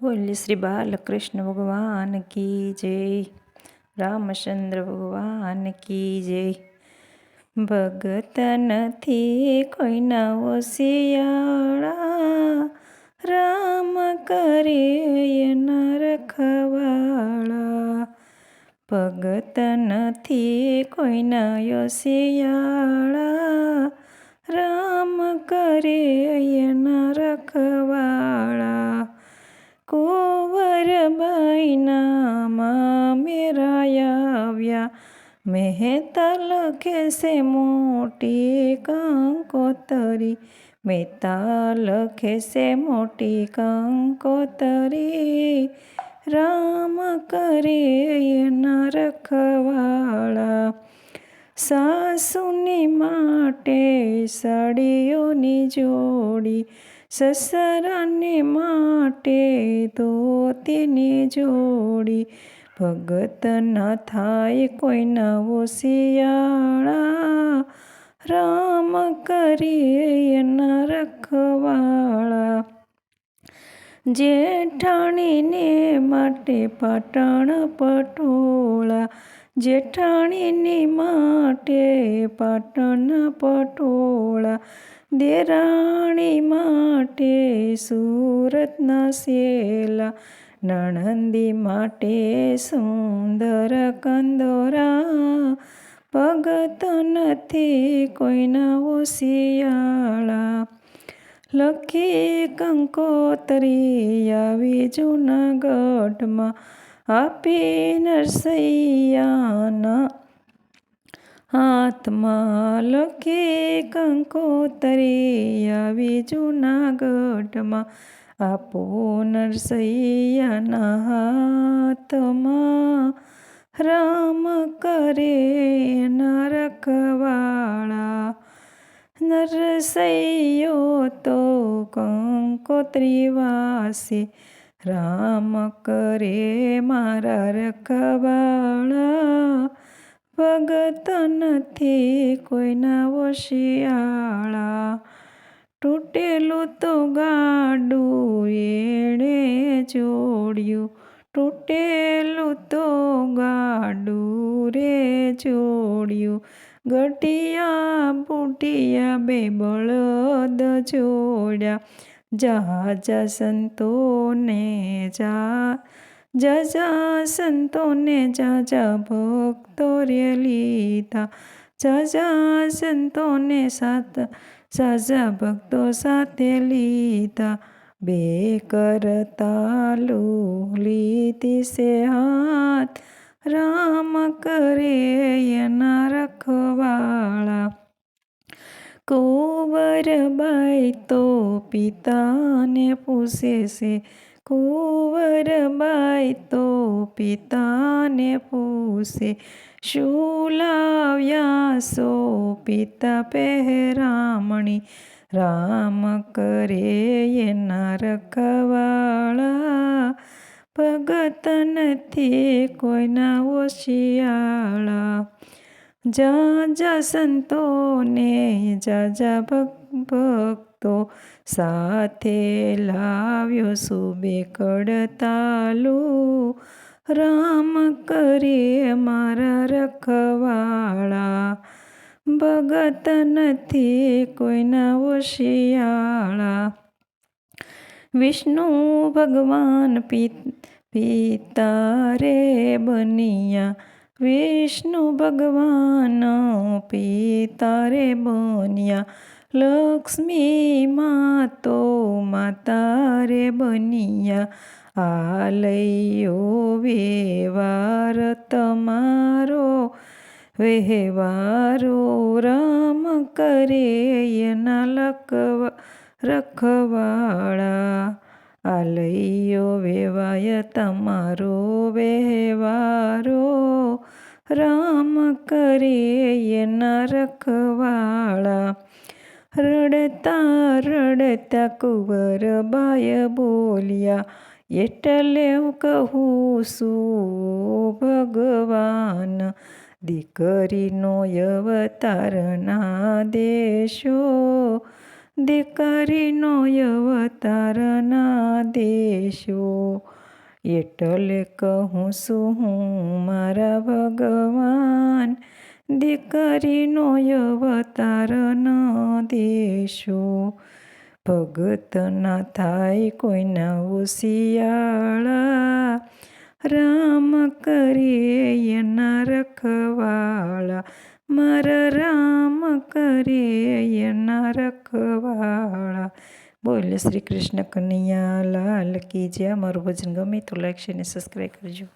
બોલ્ય શ્રી બાલકૃષ્ણ ભગવાન કી જય રામચંદ્ર ભગવાન કી જય ભગત નથી કોઈના ઓશિયાળા રામ કરે એના રખવાળા ભગત નથી કોઈના યોશિયાળા રામ કરે એના રખવાળા કુંવરબાઈના માં મેરાયા મહેતા લખે છે મોટી કંકોતરી. મહેતા લખે છે મોટી કંકોતરી. રામ કરે એના રખવાળા. સાસુની માટે સાડીઓની જોડી. સસરાને માટે તો તેને જોડી ભગત ન થાય કોઈ નવો શિયાળા. રામ કરીએ એના રખવાળા જેઠાણીને માટે પાટણ પટોળા. જેઠાણીની માટે પાટણ પટોળા, દેરાણી માટે સુરતના શેલા, નણંદી માટે સુંદર કંદોરા ભગત નથી કોઈના ઓશિયાળા લખી કંકોતરી આવી જૂનાગઢમાં આપી નરસૈયાના હાથમાં લખી કંકોતરી આવી જૂનાગઢમાં. આપો નરસૈયાના હાથમાં રામ કરે નરકવાળા. નરસૈયો તો કંકોત્રી વાસે રામ કરે મારા રખવાળા. ભગત નથી કોઈના વશિયાળા. તૂટેલું તો ગાડું એણે જોડ્યું. તૂટેલું તો ગાડું રે જોડ્યું. ગટિયા બુટિયા બે બળદ જોડ્યા. જા સંતોને જા જજા સંતોને જાજા ભક્તો રે લીધા જાજા સંતોને સાત સાજા ભક્તો સાથે લીધા બે કરતાલો લીધી સે હાથ રામ કરે એના રખવાળા કુંવરબાઈ તો પિતાને પૂછે છે કુંવરબાઈ તો પિતાને પૂછે, શું લાવ્યા સો પિતા પહેરામણી? રામ કરે એના રખવાળા, ભગત નથી કોઈના ઓશિયાળા જા જા સંતોને જા ભક્તો સાથે લાવ્યો સુબે કડતાલુ રામ કરે મારા રખવાળા ભગત નથી કોઈના ઓશિયાળા વિષ્ણુ ભગવાન પિતા રે બનિયા વિષ્ણુ ભગવાન પિતા રે બન્યા. લક્ષ્મી માતો માતા રે બનિયા આલયો વેવાર તમારો વહેવારો રામ કરે એના લકવા રખવાળા. આલયો વેવાય તમારો વેવારો, રામ કરે એના રડતા રડતા કુંવર બાય બોલ્યા એટલે કહું છું ભગવાન, દીકરીનો અવતાર ના દેશો દીકરીનો અવતારના દેશો. એટલે કહું છું હું મારા ભગવાન દીકરીનો અવતારના દેશો. ભગત ના થાય કોઈના ઉશિયાળા રામ કરીએ એના રખવાળા. મારા રામ કરે એના રખવાળા બોલ શ્રી કૃષ્ણ કનૈયા લાલ કી જે અમારું ભજન ગમે તો લાઈક શેર ને સબસ્ક્રાઈબ કરજો.